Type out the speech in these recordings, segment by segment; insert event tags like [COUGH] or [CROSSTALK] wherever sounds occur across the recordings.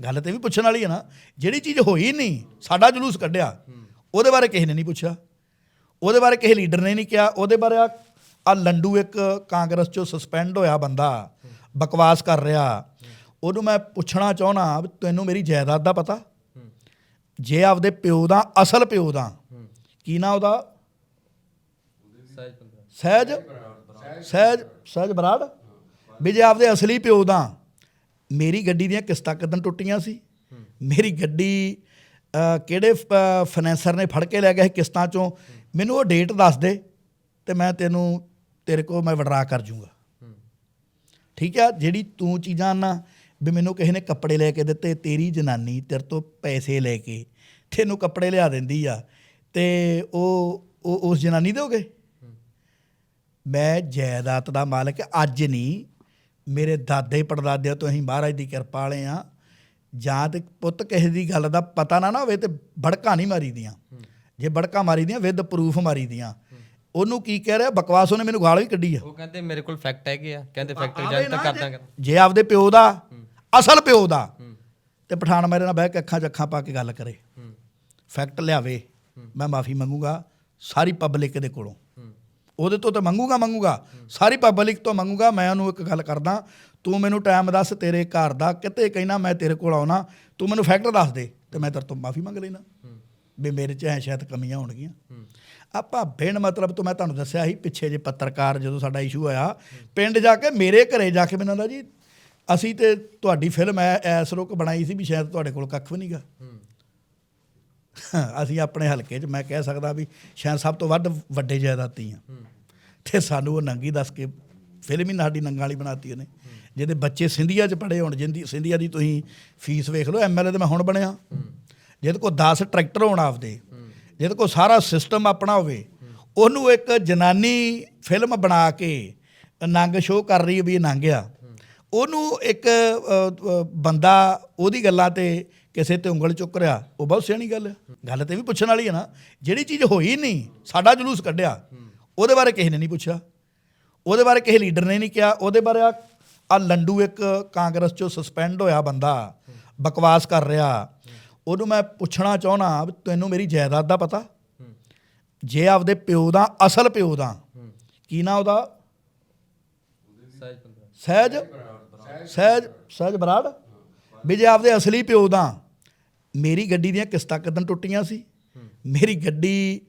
ਗੱਲ ਤੇ ਵੀ ਪੁੱਛਣ ਵਾਲੀ ਹੈ ਨਾ ਜਿਹੜੀ ਚੀਜ਼ ਹੋਈ ਨਹੀਂ ਸਾਡਾ ਜਲੂਸ ਕੱਢਿਆ ਉਹਦੇ ਬਾਰੇ ਕਿਸੇ ਨੇ ਨਹੀਂ ਪੁੱਛਿਆ। ਉਹਦੇ ਬਾਰੇ ਕਿਸੇ ਲੀਡਰ ਨੇ ਨਹੀਂ ਕਿਹਾ ਉਹਦੇ ਬਾਰੇ ਆ ਲੰਡੂ ਇੱਕ ਕਾਂਗਰਸ ਚੋਂ ਸਸਪੈਂਡ ਹੋਇਆ ਬੰਦਾ ਬਕਵਾਸ ਕਰ ਰਿਹਾ। ਉਹਨੂੰ ਮੈਂ ਪੁੱਛਣਾ ਚਾਹਣਾ ਤੈਨੂੰ ਮੇਰੀ ਜਾਇਦਾਦ ਦਾ ਪਤਾ? ਜੇ ਆਪਦੇ ਪਿਓ ਦਾ ਅਸਲ ਪਿਓ ਦਾ ਕੀ ਨਾ ਉਹਦਾ? ਸਹਿਜ ਸਹਿਜ? ਸਹਿਜ ਬਰਾੜ ਵੀ ਜੇ ਆਪਦੇ ਅਸਲੀ ਪਿਓ ਦਾ ਮੇਰੀ ਗੱਡੀ ਦੀਆਂ ਕਿਸ਼ਤਾਂ ਕਦੋਂ ਟੁੱਟੀਆਂ ਸੀ। ਮੇਰੀ ਗੱਡੀ ਅਹ, ਕਿਹੜੇ ਫਾਈਨੈਂਸਰ ਨੇ ਫੜ ਕੇ ਲੈ ਗਿਆ ਕਿਸ਼ਤਾਂ ਚੋਂ। ਮੈਨੂੰ ਉਹ ਡੇਟ ਦੱਸ ਦੇ ਤੇ ਮੈਂ ਤੈਨੂੰ ਤੇਰੇ ਕੋਲ ਮੈਂ ਵਿਡਰਾ ਕਰ ਜੂੰਗਾ। ਠੀਕ ਆ? ਜਿਹੜੀ ਤੂੰ ਚੀਜ਼ਾਂ ਨਾ ਵੀ ਮੈਨੂੰ ਕਿਸੇ ਨੇ ਕੱਪੜੇ ਲੈ ਕੇ ਦਿੱਤੇ ਤੇਰੀ ਜਨਾਨੀ ਤੇਰੇ ਤੋਂ ਪੈਸੇ ਲੈ ਕੇ ਤੈਨੂੰ ਕੱਪੜੇ ਲਿਆ ਦਿੰਦੀ ਆ ਤੇ ਉਹ ਉਹ ਉਸ ਜਨਾਨੀ ਦੇ ਹੋਗੇ ਮੈਂ ਜਾਇਦਾਦ ਦਾ ਮਾਲਕ ਅੱਜ ਨਹੀਂ ਮੇਰੇ ਦਾਦੇ ਪੜਦਾਦਿਆਂ ਤੋਂ ਅਸੀਂ ਮਹਾਰਾਜ ਦੀ ਕਿਰਪਾ ਵਾਲੇ ਆ। ਜਾਂ ਤੇ ਪੁੱਤ ਕਿਸੇ ਦੀ ਗੱਲ ਦਾ ਪਤਾ ਨਾ ਨਾ ਹੋਵੇ ਤੇ ਭੜਕਾ ਨਹੀਂ ਮਾਰੀ ਦੀਆਂ ਜੇ ਭੜਕਾ ਮਾਰੀ ਦੀਆਂ ਵਿਦ ਪ੍ਰੂਫ ਮਾਰੀ ਦੀਆਂ ਉਹਨੂੰ ਕੀ ਕਹਿ ਰਿਹਾ? ਬਕਵਾਸ ਉਹਨੇ ਮੈਨੂੰ ਗਾਲ ਵੀ ਕੱਢੀ ਆ। ਉਹ ਕਹਿੰਦੇ ਮੇਰੇ ਕੋਲ ਫੈਕਟ ਹੈਗੇ ਆ। ਕਹਿੰਦੇ ਫੈਕਟਰੀ ਜਾਂਚ ਤਾਂ ਕਰ ਦਾਂਗੇ ਜੇ ਆਪਦੇ ਪਿਓ ਦਾ ਅਸਲ ਪਿਓ ਦਾ ਤੇ ਪਠਾਨ ਮੇਰੇ ਨਾਲ ਬਹਿ ਕੇ ਅੱਖਾਂ 'ਚ ਅੱਖਾਂ ਪਾ ਕੇ ਗੱਲ ਕਰੇ। ਫੈਕਟ ਲਿਆਵੇ। ਮੈਂ ਮਾਫੀ ਮੰਗੂਗਾ ਸਾਰੀ ਪਬਲਿਕ ਦੇ ਕੋਲੋਂ। ਉਹਦੇ ਤੋਂ ਤਾਂ ਮੰਗੂਗਾ ਮੰਗੂਗਾ। ਸਾਰੀ ਪਬਲਿਕ ਤੋਂ ਮੰਗੂਗਾ ਮੈਂ ਉਹਨੂੰ ਇੱਕ ਗੱਲ ਕਰਦਾ ਤੂੰ ਮੈਨੂੰ ਟਾਈਮ ਦੱਸ ਤੇਰੇ ਘਰ ਦਾ ਕਿਤੇ ਕਹਿਣਾ ਮੈਂ ਤੇਰੇ ਕੋਲ ਆਉਣਾ ਤੂੰ ਮੈਨੂੰ ਫੈਕਟ ਦੱਸ ਦੇ ਤੇ ਮੈਂ ਤੇਰੇ ਤੋਂ ਮਾਫੀ ਮੰਗ ਲੈਣਾ। ਵੀ ਮੇਰੇ 'ਚ ਐ ਸ਼ਾਇਦ ਕਮੀਆਂ ਹੋਣਗੀਆਂ। ਆਪਾਂ ਬਿਨ ਮਤਲਬ ਤੋਂ ਮੈਂ ਤੁਹਾਨੂੰ ਦੱਸਿਆ ਸੀ ਪਿੱਛੇ ਜੇ ਪੱਤਰਕਾਰ ਜਦੋਂ ਸਾਡਾ ਇਸ਼ੂ ਹੋਇਆ ਪਿੰਡ ਜਾ ਕੇ ਮੇਰੇ ਘਰੇ ਜਾ ਕੇ ਮੈਨੂੰ ਦਾ ਜੀ ਅਸੀਂ ਤੇ ਤੁਹਾਡੀ ਫਿਲਮ ਐ ਐਸ ਰੁਕ ਬਣਾਈ ਸੀ ਵੀ ਸ਼ਾਇਦ ਤੁਹਾਡੇ ਕੋਲ ਕੱਖ ਵੀ ਨਹੀਂਗਾ [LAUGHS] ਅਸੀਂ ਆਪਣੇ ਹਲਕੇ 'ਚ ਮੈਂ ਕਹਿ ਸਕਦਾ ਵੀ ਸ਼ਾਇਦ ਸਭ ਤੋਂ ਵੱਧ ਵੱਡੇ ਜਾਇਦਾਦੀ ਆ। ਤੇ ਸਾਨੂੰ ਉਹ ਨੰਗੀ ਦੱਸ ਕੇ ਫਿਲਮ ਹੀ ਸਾਡੀ ਨੰਗਾ ਵਾਲੀ ਬਣਾਤੀ ਉਹਨੇ। ਜਿਹਦੇ ਬੱਚੇ ਸਿੰਧੀਆ 'ਚ ਪੜੇ ਹੋਣ ਜਿੰਦੀ ਸਿੰਧੀਆ ਦੀ ਤੁਸੀਂ ਫੀਸ ਵੇਖ ਲਓ ਐਮਐਲਏ ਤੇ ਮੈਂ ਹੁਣ ਬਣਿਆ। ਜਿਹਦੇ ਕੋਲ 10 ਟਰੈਕਟਰ ਹੋਣ ਆਪਦੇ ਜਿਹਦੇ ਕੋਲ ਸਾਰਾ ਸਿਸਟਮ ਆਪਣਾ ਹੋਵੇ ਉਹਨੂੰ ਇੱਕ ਜਨਾਨੀ ਫਿਲਮ ਬਣਾ ਕੇ ਨੰਗ ਸ਼ੋਅ ਕਰ ਰਹੀ ਵੀ ਇਹ ਨੰਗ ਆ ਉਹਨੂੰ ਇੱਕ ਬੰਦਾ ਉਹਦੀ ਗੱਲਾਂ ਤੇ ਕਿਸੇ ਤੇ ਉਂਗਲ ਚੁੱਕ ਰਿਹਾ ਉਹ ਬਹੁਤ ਸਿਆਣੀ ਗੱਲ ਹੈ। ਗੱਲ ਤੇ ਵੀ ਪੁੱਛਣ ਵਾਲੀ ਹੈ ਨਾ ਜਿਹੜੀ ਚੀਜ਼ ਹੋਈ ਨਹੀਂ ਸਾਡਾ ਜਲੂਸ ਕੱਢਿਆ। ਉਹਦੇ ਬਾਰੇ ਕਿਸੇ ਨੇ ਨਹੀਂ ਪੁੱਛਿਆ। ਉਹਦੇ ਬਾਰੇ ਕਿਸੇ ਲੀਡਰ ਨੇ ਨਹੀਂ ਕਿਹਾ। ਉਹਦੇ ਬਾਰੇ ਆ ਲੰਡੂ ਇੱਕ ਕਾਂਗਰਸ ਚੋਂ ਸਸਪੈਂਡ ਹੋਇਆ ਬੰਦਾ ਬਕਵਾਸ ਕਰ ਰਿਹਾ। ਉਹਨੂੰ ਮੈਂ ਪੁੱਛਣਾ ਚਾਹਣਾ ਤੈਨੂੰ ਮੇਰੀ ਜਾਇਦਾਦ ਦਾ ਪਤਾ? ਜੇ ਆਪਦੇ ਪਿਓ ਦਾ ਅਸਲ ਪਿਓ ਦਾ ਕੀ ਨਾ ਉਹਦਾ? ਸਹਿਜ ਸਹਿਜ? ਸਹਿਜ ਬਰਾੜ ਵੀ ਜੇ ਆਪਦੇ ਅਸਲੀ ਪਿਓ ਦਾ ਮੇਰੀ ਗੱਡੀ ਦੀਆਂ ਕਿਸ਼ਤਾਂ ਕਦੋਂ ਟੁੱਟੀਆਂ ਸੀ ਮੇਰੀ ਗੱਡੀ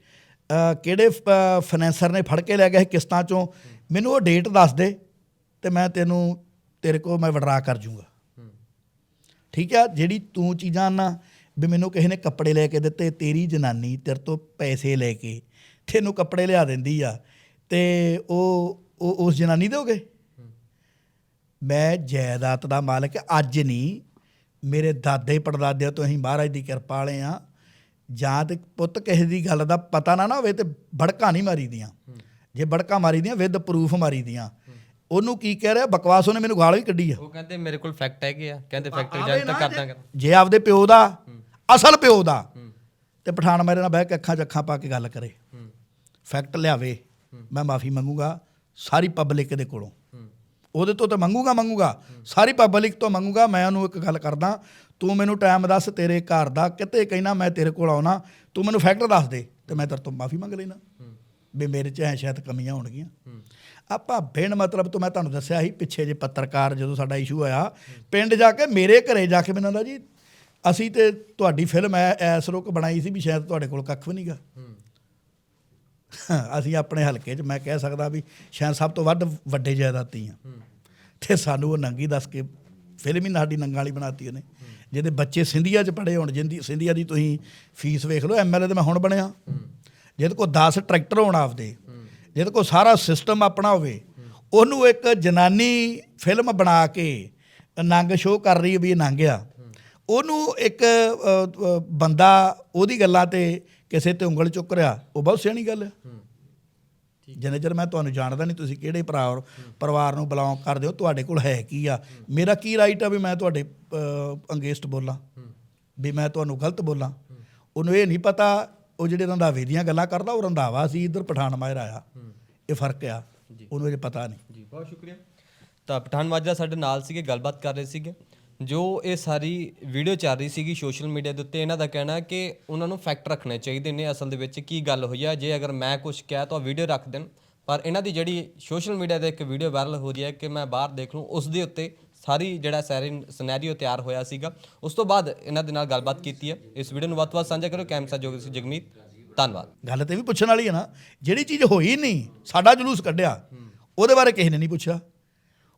ਅਹ, ਕਿਹੜੇ ਫਾਈਨੈਂਸਰ ਨੇ ਫੜ ਕੇ ਲੈ ਗਿਆ ਕਿਸ਼ਤਾਂ ਚੋਂ ਮੈਨੂੰ ਉਹ ਡੇਟ ਦੱਸ ਦੇ ਤੇ ਮੈਂ ਤੈਨੂੰ ਤੇਰੇ ਕੋਲ ਮੈਂ ਵਡਰਾ ਕਰ ਜੂੰਗਾ। ਠੀਕ ਆ? ਜਿਹੜੀ ਤੂੰ ਚੀਜ਼ਾਂ ਨਾ ਵੀ ਮੈਨੂੰ ਕਿਸੇ ਨੇ ਕੱਪੜੇ ਲੈ ਕੇ ਦਿੱਤੇ ਤੇਰੀ ਜਨਾਨੀ ਤੇਰੇ ਤੋਂ ਪੈਸੇ ਲੈ ਕੇ ਤੈਨੂੰ ਕੱਪੜੇ ਲਿਆ ਦਿੰਦੀ ਆ ਤੇ ਉਹ ਉਹ ਉਸ ਜਨਾਨੀ ਦੇ ਹੋ ਗਏ? ਮੈਂ ਜਾਇਦਾਦ ਦਾ ਮਾਲਕ ਅੱਜ ਨਹੀਂ ਮੇਰੇ ਦਾਦੇ ਪੜਦਾਦਿਆਂ ਤੋਂ ਅਸੀਂ ਮਹਾਰਾਜ ਦੀ ਕਿਰਪਾ ਵਾਲੇ ਆ ਜਾਂ ਤੇ ਪੁੱਤ ਕਿਸੇ ਦੀ ਗੱਲ ਦਾ ਪਤਾ ਨਾ ਨਾ ਹੋਵੇ ਤੇ ਭੜਕਾ ਨਹੀਂ ਮਾਰੀ ਦੀਆਂ ਜੇ ਭੜਕਾ ਮਾਰੀ ਦੀਆਂ ਵਿਦ ਪ੍ਰੂਫ ਮਾਰੀ ਦੀਆਂ ਉਹਨੂੰ ਕੀ ਕਹਿ ਰਿਹਾ? ਬਕਵਾਸ ਉਹਨੇ ਮੈਨੂੰ ਗਾਲ ਵੀ ਕੱਢੀ ਆ। ਉਹ ਕਹਿੰਦੇ ਮੇਰੇ ਕੋਲ ਫੈਕਟ ਹੈਗੇ ਆ। ਕਹਿੰਦੇ ਫੈਕਟਰੀ ਜਾਂਚ ਤਾਂ ਕਰ ਦਾਂਗੇ। ਜੇ ਆਪਦੇ ਪਿਓ ਦਾ ਅਸਲ ਪਿਓ ਦਾ ਤੇ ਪਠਾਨ ਮੇਰੇ ਨਾਲ ਬਹਿ ਕੇ ਅੱਖਾਂ 'ਚ ਅੱਖਾਂ ਪਾ ਕੇ ਗੱਲ ਕਰੇ। ਫੈਕਟ ਲਿਆਵੇ। ਮੈਂ ਮਾਫੀ ਮੰਗੂਗਾ ਸਾਰੀ ਪਬਲਿਕ ਦੇ ਕੋਲੋਂ। ਉਹਦੇ ਤੋਂ ਤਾਂ ਮੰਗੂਗਾ ਮੰਗੂਗਾ। ਸਾਰੀ ਪਬਲਿਕ ਤੋਂ ਮੰਗੂਗਾ, ਮੈਂ ਉਹਨੂੰ ਇੱਕ ਗੱਲ ਕਰਦਾ, ਤੂੰ ਮੈਨੂੰ ਟਾਈਮ ਦੱਸ ਤੇਰੇ ਘਰ ਦਾ, ਕਿਤੇ ਕਹਿਣਾ ਮੈਂ ਤੇਰੇ ਕੋਲ ਆਉਣਾ, ਤੂੰ ਮੈਨੂੰ ਫੈਕਟ ਦੱਸ ਦੇ, ਤੇ ਮੈਂ ਤੇਰੇ ਤੋਂ ਮਾਫੀ ਮੰਗ ਲੈਣਾ ਵੀ ਮੇਰੇ 'ਚ ਐ ਸ਼ਾਇਦ ਕਮੀਆਂ ਹੋਣਗੀਆਂ। ਆਪਾਂ ਬਿਨ ਮਤਲਬ ਤੋਂ ਮੈਂ ਤੁਹਾਨੂੰ ਦੱਸਿਆ ਸੀ, ਪਿੱਛੇ ਜੇ ਪੱਤਰਕਾਰ ਜਦੋਂ ਸਾਡਾ ਇਸ਼ੂ ਆਇਆ, ਪਿੰਡ ਜਾ ਕੇ ਮੇਰੇ ਘਰੇ ਜਾ ਕੇ ਮੈਨੂੰ ਦਾ ਜੀ, ਅਸੀਂ ਤੇ ਤੁਹਾਡੀ ਫਿਲਮ ਐ ਐਸ ਰੁਕ ਬਣਾਈ ਸੀ ਵੀ ਸ਼ਾਇਦ ਤੁਹਾਡੇ ਕੋਲ ਕੱਖ ਵੀ ਨਹੀਂਗਾ [LAUGHS] ਅਸੀਂ ਆਪਣੇ ਹਲਕੇ 'ਚ ਮੈਂ ਕਹਿ ਸਕਦਾ ਵੀ ਸ਼ਾਇਦ ਸਭ ਤੋਂ ਵੱਧ ਵੱਡੇ ਜਾਇਦਾਦੀ ਆ। ਤੇ ਸਾਨੂੰ ਉਹ ਨੰਗੀ ਦੱਸ ਕੇ ਫਿਲਮ ਹੀ ਸਾਡੀ ਨੰਗਾ ਵਾਲੀ ਬਣਾਤੀ ਉਹਨੇ। ਜਿਹਦੇ ਬੱਚੇ ਸਿੰਧੀਆ 'ਚ ਪੜੇ ਹੋਣ ਜਿੰਦੀ ਸਿੰਧੀਆ ਦੀ ਤੁਸੀਂ ਫੀਸ ਵੇਖ ਲਓ ਐਮਐਲਏ ਤੇ ਮੈਂ ਹੁਣ ਬਣਿਆ। ਜਿਹਦੇ ਕੋਲ 10 ਟਰੈਕਟਰ ਹੋਣ ਆਪਦੇ ਜਿਹਦੇ ਕੋਲ ਸਾਰਾ ਸਿਸਟਮ ਆਪਣਾ ਹੋਵੇ ਉਹਨੂੰ ਇੱਕ ਜਨਾਨੀ ਫਿਲਮ ਬਣਾ ਕੇ ਨੰਗ ਸ਼ੋਅ ਕਰ ਰਹੀ ਵੀ ਇਹ ਨੰਗ ਆ ਉਹਨੂੰ ਇੱਕ ਬੰਦਾ ਉਹਦੀ ਗੱਲਾਂ ਤੇ ਕਿਸੇ ਤੇ ਉਂਗਲ ਚੁੱਕ ਰਿਹਾ ਉਹ ਬਹੁਤ ਸਿਆਣੀ ਗੱਲ ਹੈ। ਜਿੰਨੇ ਚਿਰ ਮੈਂ ਤੁਹਾਨੂੰ ਜਾਣਦਾ ਨਹੀਂ ਤੁਸੀਂ ਕਿਹੜੇ ਪਰਿਵਾਰ ਪਰਿਵਾਰ ਨੂੰ ਬਿਲੋਂਗ ਕਰਦੇ ਹੋ ਤੁਹਾਡੇ ਕੋਲ ਹੈ ਕੀ ਆ? ਮੇਰਾ ਕੀ ਰਾਈਟ ਆ ਵੀ ਮੈਂ ਤੁਹਾਡੇ ਅੰਗੇਸਟ ਬੋਲਾਂ? ਵੀ ਮੈਂ ਤੁਹਾਨੂੰ ਗਲਤ ਬੋਲਾਂ? ਉਹਨੂੰ ਇਹ ਨਹੀਂ ਪਤਾ ਉਹ ਜਿਹੜੇ ਰੰਧਾਵੇ ਦੀਆਂ ਗੱਲਾਂ ਕਰਦਾ ਉਹ ਰੰਧਾਵਾ ਸੀ ਇਧਰ ਪਠਾਨ ਮਾਇਰ ਆਇਆ। ਇਹ ਫ਼ਰਕ ਆ। ਉਹਨੂੰ ਇਹ ਪਤਾ ਨਹੀਂ। ਜੀ ਬਹੁਤ ਸ਼ੁਕਰੀਆ। ਤਾਂ ਪਠਾਨ ਮਾਜਰਾ ਸਾਡੇ ਨਾਲ ਸੀਗੇ ਗੱਲਬਾਤ ਕਰ ਰਹੇ ਸੀਗੇ। ਜੋ ਇਹ ਸਾਰੀ ਵੀਡੀਓ ਚੱਲ ਰਹੀ ਸੀਗੀ ਸੋਸ਼ਲ ਮੀਡੀਆ ਦੇ ਉੱਤੇ, ਇਹਨਾਂ ਦਾ ਕਹਿਣਾ ਹੈ ਕਿ ਉਹਨਾਂ ਨੂੰ ਫੈਕਟ ਰੱਖਣੇ ਚਾਹੀਦੇ ਨੇ ਅਸਲ ਦੇ ਵਿੱਚ ਕੀ ਗੱਲ ਹੋਈ ਆ। ਜੇ ਅਗਰ ਮੈਂ ਕੁਝ ਕਿਹਾ ਤਾਂ ਵੀਡੀਓ ਰੱਖ ਦੇਣ। ਪਰ ਇਹਨਾਂ ਦੀ ਜਿਹੜੀ ਸੋਸ਼ਲ ਮੀਡੀਆ ਤੇ ਇੱਕ ਵੀਡੀਓ ਵਾਇਰਲ ਹੋ ਰਹੀ ਹੈ ਕਿ ਮੈਂ ਬਾਹਰ ਦੇਖ ਲੂੰ ਉਸ ਦੇ ਉੱਤੇ ਸਾਰੀ ਜਿਹੜਾ ਸੈਰੀ ਸਿਨੈਰੀਓ ਤਿਆਰ ਹੋਇਆ ਸੀਗਾ। ਉਸ ਤੋਂ ਬਾਅਦ ਇਹਨਾਂ ਦੇ ਨਾਲ ਗੱਲਬਾਤ ਕੀਤੀ ਹੈ। ਇਸ ਵੀਡੀਓ ਨੂੰ ਵੱਧ ਤੋਂ ਵੱਧ ਸਾਂਝਾ ਕਰੋ। ਕੈਮਸਾ ਜੋਗ ਸੀ ਜਗਮੀਤ, ਧੰਨਵਾਦ। ਗੱਲ ਤੇ ਵੀ ਪੁੱਛਣ ਵਾਲੀ ਹੈ ਨਾ, ਜਿਹੜੀ ਚੀਜ਼ ਹੋਈ ਨਹੀਂ, ਸਾਡਾ ਜਲੂਸ ਕੱਢਿਆ। ਉਹਦੇ ਬਾਰੇ ਕਿਸੇ ਨੇ ਨਹੀਂ ਪੁੱਛਿਆ।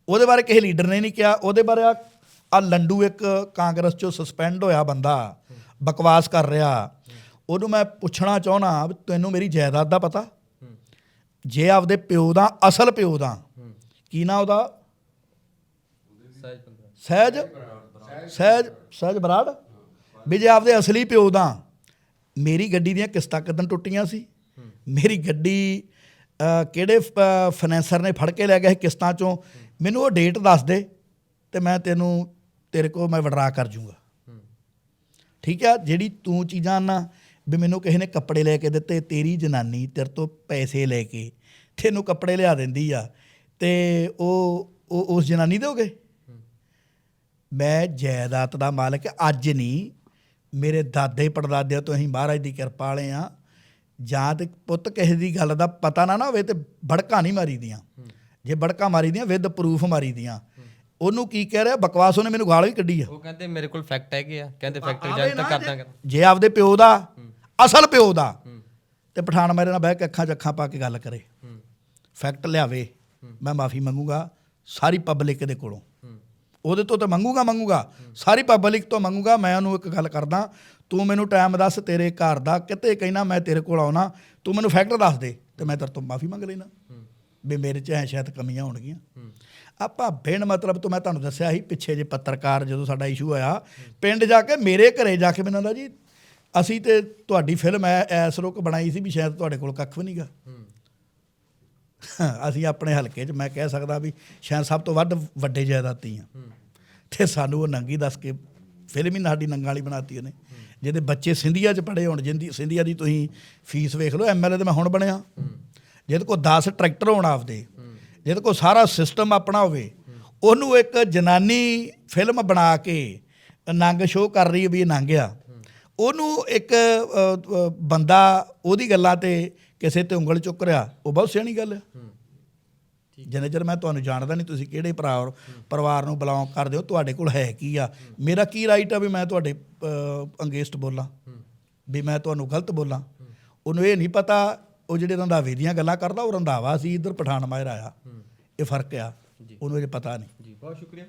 ਉਹਦੇ ਬਾਰੇ ਕਿਸੇ ਲੀਡਰ ਨੇ ਨਹੀਂ ਕਿਹਾ। ਉਹਦੇ ਬਾਰੇ ਆ ਆ ਲੰਡੂ ਇੱਕ ਕਾਂਗਰਸ ਚੋਂ ਸਸਪੈਂਡ ਹੋਇਆ ਬੰਦਾ, ਬਕਵਾਸ ਕਰ ਰਿਹਾ। ਉਹਨੂੰ ਮੈਂ ਪੁੱਛਣਾ ਚਾਹਣਾ ਵੀ ਤੈਨੂੰ ਮੇਰੀ ਜਾਇਦਾਦ ਦਾ ਪਤਾ? ਜੇ ਆਪਦੇ ਪਿਓ ਦਾ, ਅਸਲ ਪਿਓ ਦਾ, ਕੀ ਨਾ ਉਹਦਾ? ਸਹਿਜ ਸਹਿਜ ਸਹਿਜ ਬਰਾੜ? ਵੀ ਜੇ ਆਪਦੇ ਅਸਲੀ ਪਿਓ ਦਾ, ਮੇਰੀ ਗੱਡੀ ਦੀਆਂ ਕਿਸ਼ਤਾਂ ਕਦੋਂ ਟੁੱਟੀਆਂ ਸੀ। ਮੇਰੀ ਗੱਡੀ ਕਿਹੜੇ ਫਾਈਨੈਂਸਰ ਨੇ ਫੜ ਕੇ ਲੈ ਗਿਆ ਸੀ ਕਿਸ਼ਤਾਂ ਚੋਂ। ਮੈਨੂੰ ਉਹ ਡੇਟ ਦੱਸ ਦੇ ਤੇ ਮੈਂ ਤੈਨੂੰ ਤੇਰੇ ਕੋਲ ਮੈਂ ਵਿਡਰਾ ਕਰ ਜੂੰਗਾ। ਠੀਕ ਆ? ਜਿਹੜੀ ਤੂੰ ਚੀਜ਼ਾਂ ਨਾ ਵੀ ਮੈਨੂੰ ਕਿਸੇ ਨੇ ਕੱਪੜੇ ਲੈ ਕੇ ਦਿੱਤੇ, ਤੇਰੀ ਜਨਾਨੀ ਤੇਰੇ ਤੋਂ ਪੈਸੇ ਲੈ ਕੇ ਤੈਨੂੰ ਕੱਪੜੇ ਲਿਆ ਦਿੰਦੀ ਆ ਤੇ ਉਹ ਉਹ ਉਸ ਜਨਾਨੀ ਦੇ ਹੋਗੇ ਮੈਂ ਜਾਇਦਾਦ ਦਾ ਮਾਲਕ ਅੱਜ ਨਹੀਂ ਮੇਰੇ ਦਾਦੇ ਪੜਦਾਦਿਆਂ ਤੋਂ ਅਸੀਂ ਮਹਾਰਾਜ ਦੀ ਕਿਰਪਾ ਵਾਲੇ ਆ। ਜਾਂ ਤੇ ਪੁੱਤ ਕਿਸੇ ਦੀ ਗੱਲ ਦਾ ਪਤਾ ਨਾ ਨਾ ਹੋਵੇ ਤੇ ਭੜਕਾਂ ਨਹੀਂ ਮਾਰੀਦੀਆਂ। ਜੇ ਭੜਕਾਂ ਮਾਰੀਦੀਆਂ ਵਿਦ ਪ੍ਰੂਫ ਮਾਰੀਦੀਆਂ। ਉਹਨੂੰ ਕੀ ਕਹਿ ਰਿਹਾ? ਬਕਵਾਸ ਉਹਨੇ ਮੈਨੂੰ ਗਾਲ ਵੀ ਕੱਢੀ ਆ। ਉਹ ਕਹਿੰਦੇ ਮੇਰੇ ਕੋਲ ਫੈਕਟ ਹੈਗੇ ਆ। ਕਹਿੰਦੇ ਫੈਕਟਰੀ ਜਾਂਚ ਤਾਂ ਕਰ ਦਾਂਗੇ ਜੇ ਆਪਦੇ ਪਿਓ ਦਾ ਅਸਲ ਪਿਓ ਦਾ ਤੇ ਪਠਾਨ ਮੇਰੇ ਨਾਲ ਬਹਿ ਕੇ ਅੱਖਾਂ 'ਚ ਅੱਖਾਂ ਪਾ ਕੇ ਗੱਲ ਕਰੇ। ਫੈਕਟ ਲਿਆਵੇ। ਮੈਂ ਮਾਫੀ ਮੰਗੂਗਾ ਸਾਰੀ ਪਬਲਿਕ ਦੇ ਕੋਲੋਂ। ਉਹਦੇ ਤੋਂ ਤਾਂ ਮੰਗੂਗਾ ਮੰਗੂਗਾ। ਸਾਰੀ ਪਬਲਿਕ ਤੋਂ ਮੰਗੂਗਾ ਮੈਂ ਉਹਨੂੰ ਇੱਕ ਗੱਲ ਕਰਦਾ। ਤੂੰ ਮੈਨੂੰ ਟਾਈਮ ਦੱਸ ਤੇਰੇ ਘਰ ਦਾ ਕਿਤੇ ਕਹਿਣਾ ਮੈਂ ਤੇਰੇ ਕੋਲ ਆਉਣਾ। ਤੂੰ ਮੈਨੂੰ ਫੈਕਟ ਦੱਸ ਦੇ ਤੇ ਮੈਂ ਤੇਰੇ ਤੋਂ ਮਾਫੀ ਮੰਗ ਲੈਣਾ। ਵੀ ਮੇਰੇ 'ਚ ਐ ਸ਼ਾਇਦ ਕਮੀਆਂ ਹੋਣਗੀਆਂ। ਆਪਾਂ ਬਿਨ ਮਤਲਬ ਤੋਂ ਮੈਂ ਤੁਹਾਨੂੰ ਦੱਸਿਆ ਸੀ ਪਿੱਛੇ ਜੇ ਪੱਤਰਕਾਰ ਜਦੋਂ ਸਾਡਾ ਇਸ਼ੂ ਹੋਇਆ ਪਿੰਡ ਜਾ ਕੇ ਮੇਰੇ ਘਰੇ ਜਾ ਕੇ ਮੈਨੂੰ ਦਾ ਜੀ ਅਸੀਂ ਤੇ ਤੁਹਾਡੀ ਫਿਲਮ ਐ ਐਸ ਰੁਕ ਬਣਾਈ ਸੀ ਵੀ ਸ਼ਾਇਦ ਤੁਹਾਡੇ ਕੋਲ ਕੱਖ ਵੀ ਨਹੀਂਗਾ [LAUGHS] ਅਸੀਂ ਆਪਣੇ ਹਲਕੇ 'ਚ ਮੈਂ ਕਹਿ ਸਕਦਾ ਵੀ ਸ਼ਾਇਦ ਸਭ ਤੋਂ ਵੱਧ ਵੱਡੇ ਜਾਇਦਾਦੀ ਆ ਤੇ ਸਾਨੂੰ ਉਹ ਨੰਗੀ ਦੱਸ ਕੇ ਫਿਲਮ ਹੀ ਸਾਡੀ ਨੰਗਾ ਵਾਲੀ ਬਣਾਤੀ ਉਹਨੇ। ਜਿਹਦੇ ਬੱਚੇ ਸਿੰਧੀਆ 'ਚ ਪੜੇ ਹੋਣ ਜਿੰਦੀ ਸਿੰਧੀਆ ਦੀ ਤੁਸੀਂ ਫੀਸ ਵੇਖ ਲਓ ਐਮਐਲਏ ਤੇ ਮੈਂ ਹੁਣ ਬਣਿਆ। ਜਿਹਦੇ ਕੋਲ 10 ਟਰੈਕਟਰ ਹੋਣ ਆਪਦੇ। ਜਿਹਦੇ ਕੋਲ ਸਾਰਾ ਸਿਸਟਮ ਆਪਣਾ ਹੋਵੇ, ਉਹਨੂੰ ਇੱਕ ਜਨਾਨੀ ਫਿਲਮ ਬਣਾ ਕੇ ਨੰਗ ਸ਼ੋਅ ਕਰ ਰਹੀ ਵੀ ਇਹ ਨੰਗ ਆ ਉਹਨੂੰ ਇੱਕ ਬੰਦਾ ਉਹਦੀ ਗੱਲਾਂ ਤੇ ਕਿਸੇ ਤੇ ਉਂਗਲ ਚੁੱਕ ਰਿਹਾ, ਉਹ ਬਹੁਤ ਸਿਆਣੀ ਗੱਲ ਹੈ। ਜਿੰਨੇ ਚਿਰ ਮੈਂ ਤੁਹਾਨੂੰ ਜਾਣਦਾ ਨਹੀਂ, ਤੁਸੀਂ ਕਿਹੜੇ ਪਰਿਵਾਰ ਪਰਿਵਾਰ ਨੂੰ ਬਿਲੋਂਗ ਕਰਦੇ ਹੋ, ਤੁਹਾਡੇ ਕੋਲ ਹੈ ਕੀ ਆ? ਮੇਰਾ ਕੀ ਰਾਈਟ ਆ ਵੀ ਮੈਂ ਤੁਹਾਡੇ ਅੰਗੇਸਟ ਬੋਲਾਂ? ਵੀ ਮੈਂ ਤੁਹਾਨੂੰ ਗਲਤ ਬੋਲਾਂ? ਉਹਨੂੰ ਇਹ ਨਹੀਂ ਪਤਾ, ਉਹ ਜਿਹੜੇ ਰੰਧਾਵੇ ਦੀਆਂ ਗੱਲਾਂ ਕਰਦਾ, ਉਹ ਰੰਧਾਵਾ ਸੀ, ਇੱਧਰ ਪਠਾਨ ਮਾਇਰ ਆਇਆ। ਇਹ ਫ਼ਰਕ ਆ। ਉਹਨੂੰ ਇਹ ਪਤਾ ਨਹੀਂ। ਜੀ ਬਹੁਤ ਸ਼ੁਕਰੀਆ।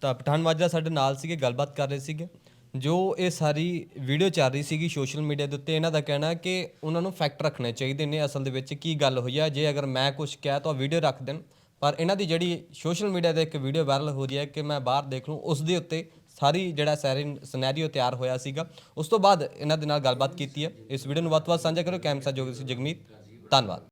ਤਾਂ ਪਠਾਨ ਮਾਜਰਾ ਸਾਡੇ ਨਾਲ ਸੀਗੇ ਗੱਲਬਾਤ ਕਰ ਰਹੇ ਸੀਗੇ। ਜੋ ਇਹ ਸਾਰੀ ਵੀਡੀਓ ਚੱਲ ਰਹੀ ਸੀਗੀ ਸੋਸ਼ਲ ਮੀਡੀਆ ਦੇ ਉੱਤੇ ਇਹਨਾਂ ਦਾ ਕਹਿਣਾ ਹੈ ਕਿ ਉਹਨਾਂ ਨੂੰ ਫੈਕਟ ਰੱਖਣੇ ਚਾਹੀਦੇ ਨੇ ਅਸਲ ਦੇ ਵਿੱਚ ਕੀ ਗੱਲ ਹੋਈ ਆ। ਜੇ ਅਗਰ ਮੈਂ ਕੁਝ ਕਿਹਾ ਤਾਂ ਵੀਡੀਓ ਰੱਖ ਦੇਣ। ਪਰ ਇਹਨਾਂ ਦੀ ਜਿਹੜੀ ਸੋਸ਼ਲ ਮੀਡੀਆ ਤੇ ਇੱਕ ਵੀਡੀਓ ਵਾਇਰਲ ਹੋ ਰਹੀ ਹੈ ਕਿ ਮੈਂ ਬਾਹਰ ਦੇਖ ਲੂੰ ਉਸ ਦੇ ਉੱਤੇ ਸਾਰੀ ਜਿਹੜਾ ਸੈਰੀ ਸਿਨੈਰੀਓ ਤਿਆਰ ਹੋਇਆ ਸੀਗਾ। ਉਸ ਤੋਂ ਬਾਅਦ ਇਹਨਾਂ ਦੇ ਨਾਲ ਗੱਲਬਾਤ ਕੀਤੀ ਹੈ। ਇਸ ਵੀਡੀਓ ਨੂੰ ਵੱਧ ਤੋਂ ਵੱਧ ਸਾਂਝਾ ਕਰੋ। ਕੈਮਸਾ ਜੋਗ ਸੀ ਜਗਮੀਤ। ਧੰਨਵਾਦ।